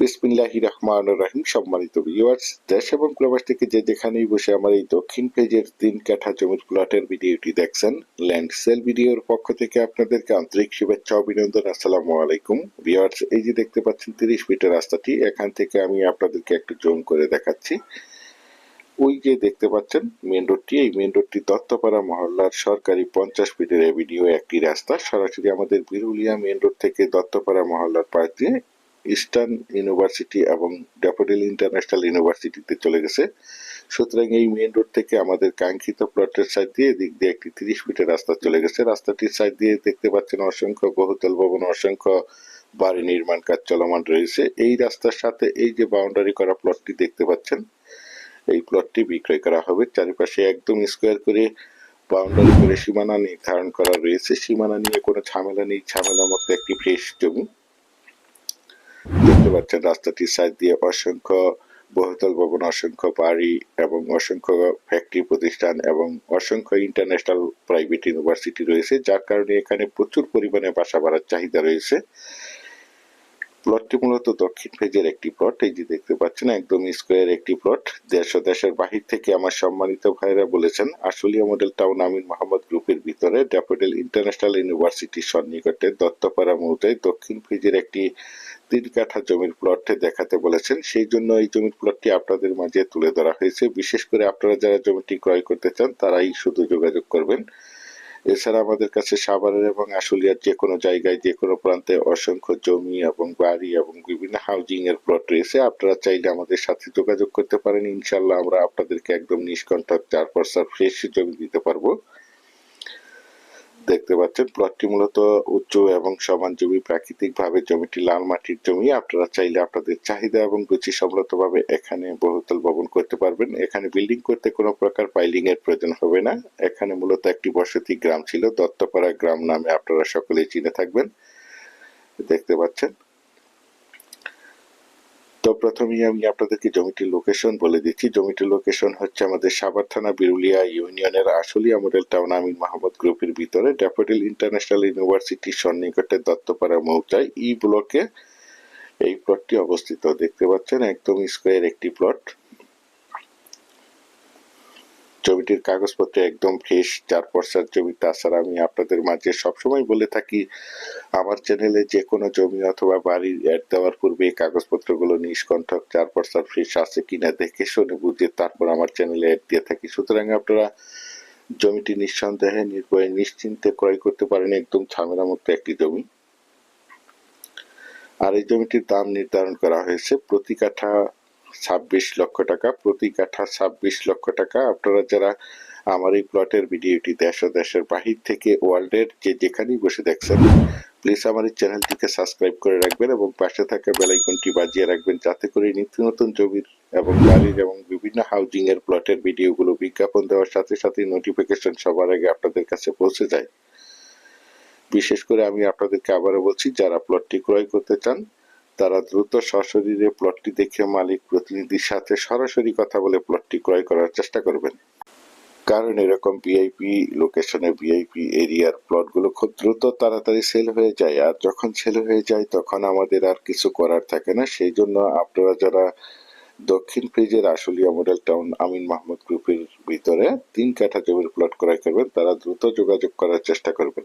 বিসমিল্লাহি রহমান রাহিম, সম্মানিত ভিউয়ার্স দেশ এবং প্রবাস থেকে যে যেখানেই বসে আমার এই দক্ষিণ পেজের তিন কাঠা জমির প্লটের ভিডিওটি দেখছেন, ল্যান্ড সেল ভিডিওর পক্ষ থেকে আপনাদেরকে আন্তরিক শুভেচ্ছা, অভিনন্দন, আসসালামু আলাইকুম। ভিউয়ার্স এই যে দেখতে পাচ্ছেন তিরিশ ফিটের রাস্তাটি, এখান থেকে আমি আপনাদেরকে একটু জুম করে দেখাচ্ছি। ওই যে দেখতে পাচ্ছেন মেন রোডটি এই মেন রোডটি দত্তপাড়া মহল্লার সরকারি পঞ্চাশ ফিটের এভিনিউ একটি রাস্তা। সরাসরি আমাদের বিরুলিয়া মেন রোড থেকে দত্তপাড়া মহল্লার পাশ দিয়ে ইস্টার্ন ইউনিভার্সিটি এবং ড্যাফোডিল ইন্টারন্যাশনাল ইউনিভার্সিটিতে চলে গেছে। সুতরাং এই মেন রোড থেকে আমাদের কাঙ্ক্ষিত প্লটের সাইড দিয়ে দিক দিয়ে একটি তিরিশ ফিটের রাস্তা চলে গেছে। রাস্তাটির সাইড দিয়ে দেখতে পাচ্ছেন অসংখ্য বহুতল ভবন, অসংখ্য বাড়ি নির্মাণ কাজ চলমান রয়েছে। এই রাস্তার সাথে এই যে বাউন্ডারি করা প্লটটি দেখতে পাচ্ছেন, এই প্লটটি বিক্রয় করা হবে। চারিপাশে একদম স্কোয়ার করে বাউন্ডারি করে সীমানা নির্ধারণ করা রয়েছে। সীমানা নিয়ে কোনো ঝামেলা নেই। ঝামেলা মতো একটি ফ্রেশ জমি। দেখতে পাচ্ছেন রাস্তাটির সাইড দিয়ে অসংখ্য বহুতল ভবন, অসংখ্য বাড়ি এবং অসংখ্য ফ্যাক্টরি প্রতিষ্ঠান এবং অসংখ্য ইন্টারন্যাশনাল প্রাইভেট ইউনিভার্সিটি রয়েছে, যার কারণে এখানে প্রচুর পরিমাণে বাসা বাড়ার চাহিদা রয়েছে। প্লটটি মূলত দক্ষিণ ফেজের একটি প্লট এই যে দেখতে পাচ্ছেন, একদম স্কোয়ার একটি প্লট দেশ ও দেশের বাহির থেকে আমার সম্মানিত ভাইরা বলেছেন, আশুলিয়া মডেল টাউন আমিন মোহাম্মদ গ্রুপের ভিতরে ড্যাফোডেল ইন্টারন্যাশনাল ইউনিভার্সিটির সন্নিকটে দত্তপাড়া মৌজায় দক্ষিণ ফেজের একটি তিন কাঠা জমির প্লটে দেখাতে বলেছেন। সেই জন্য এই জমির প্লটটি আপনাদের মাঝে তুলে ধরা হয়েছে। বিশেষ করে আপনারা যারা জমিটি ক্রয় করতে চান, তারাই শুধু যোগাযোগ করবেন। এছাড়া আমাদের কাছে সাভারের এবং আশুলিয়ার যে কোনো জায়গায়, যে কোনো প্রান্তে অসংখ্য জমি এবং বাড়ি এবং বিভিন্ন হাউজিং এর প্লট রয়েছে। আপনারা চাইলে আমাদের সাথে যোগাযোগ করতে পারেন। ইনশাল্লাহ আমরা আপনাদেরকে একদম নিষ্কণ্ঠক, চার পয়সার ফ্রেশ জমি দিতে পারব। দেখতে পাচ্ছেন। প্লটটি মূলত উচ্চ এবং সমান জমি প্রাকৃতিক ভাবে জমিটি লাল মাটির জমি। আপনারা চাইলে আপনাদের চাহিদা এবং রুচি ভাবে এখানে বহুতল ভবন করতে পারবেন। এখানে বিল্ডিং করতে কোনো প্রকার পাইলিং এর প্রয়োজন হবে না। এখানে মূলত একটি বসতি গ্রাম ছিল। দত্তপাড়া গ্রাম নামে আপনারা সকলেই চিনে থাকবেন। দেখতে পাচ্ছেন। তো প্রথমেই আমি আপনাদেরকে জমিটির লোকেশন বলে দিচ্ছি। জমিটির লোকেশন হচ্ছে আমাদের সাবার থানা বিরুলিয়া ইউনিয়নের আশুলিয়া মডেল টাউন আমিন মাহমুদ গ্রুপের ভিতরে। ড্যাফোডিল ইন্টারন্যাশনাল ইউনিভার্সিটির সন্নিকটে দত্তপাড়া মৌজায় ই ব্লকে এই প্লটটি অবস্থিত। দেখতে পাচ্ছেন, একদম স্কোয়ার একটি প্লট জমিটির কাগজপত্র একদম ফ্রেশ চার পর্সার জমি তাছাড়া আমি আপনাদের মাঝে সবসময় বলে থাকি, আমার চ্যানেলে যে কোনো জমি অথবা বাড়ির অ্যাড দেওয়ার পূর্বে এই কাগজপত্রগুলো নিষ্কণ্ঠক চার পর্সার ফ্রেশ আছে কিনা দেখে শুনে বুঝে তারপর আমার চ্যানেলে অ্যাড দিয়ে থাকি। সুতরাং আপনারা জমিটি নিঃসন্দেহে নির্ভয়ে নিশ্চিন্তে ক্রয় করতে পারেন, একদম ঝামেলা মুক্ত একটি জমি। আর এই জমিটির দাম নির্ধারণ করা হয়েছে প্রতি কাঠা ছাব্বিশ লক্ষ টাকা, প্রতি কাঠা ছাব্বিশ লক্ষ টাকা। আপনারা যারা আমার এই প্লটের ভিডিওটি দেশ ও দেশের বাহির থেকে ওয়ার্ল্ডের যে যেখানেই বসে দেখছেন প্লিজ আমার এই চ্যানেলটিকে সাবস্ক্রাইব করে রাখবেন এবং পাশে থাকা বেলাইকনটি বাজিয়ে রাখবেন, যাতে করে নিত্য নতুন জমির এবং বাড়ির এবং বিভিন্ন হাউজিং এর প্লটের ভিডিওগুলো বিজ্ঞাপন দেওয়ার সাথে সাথে নোটিফিকেশন সবার আগে আপনাদের কাছে পৌঁছে যায়। বিশেষ করে আমি আপনাদেরকে আবারও বলছি, যারা প্লটটি ক্রয় করতে চান তারা দ্রুত সশরীরে প্লটটি দেখে মালিক প্রতিনিধির সাথে সরাসরি কথা বলে প্লটটি ক্রয় করার চেষ্টা করবেন। কারণ এরকম ভিআইপি লোকেশনে ভিআইপি এরিয়ার প্লটগুলো খুব দ্রুত তাড়াতাড়ি সেল হয়ে যায় আর যখন সেল হয়ে যায় তখন আমাদের আর কিছু করার থাকে না। সেই জন্য আপনারা যারা দক্ষিণ ফ্রিজের আশুলিয়া মডেল টাউন আমিন মাহমুদ গ্রুপের ভিতরে তিন কাঠা জমির প্লট ক্রয় করবেন, তারা দ্রুত যোগাযোগ করার চেষ্টা করবেন।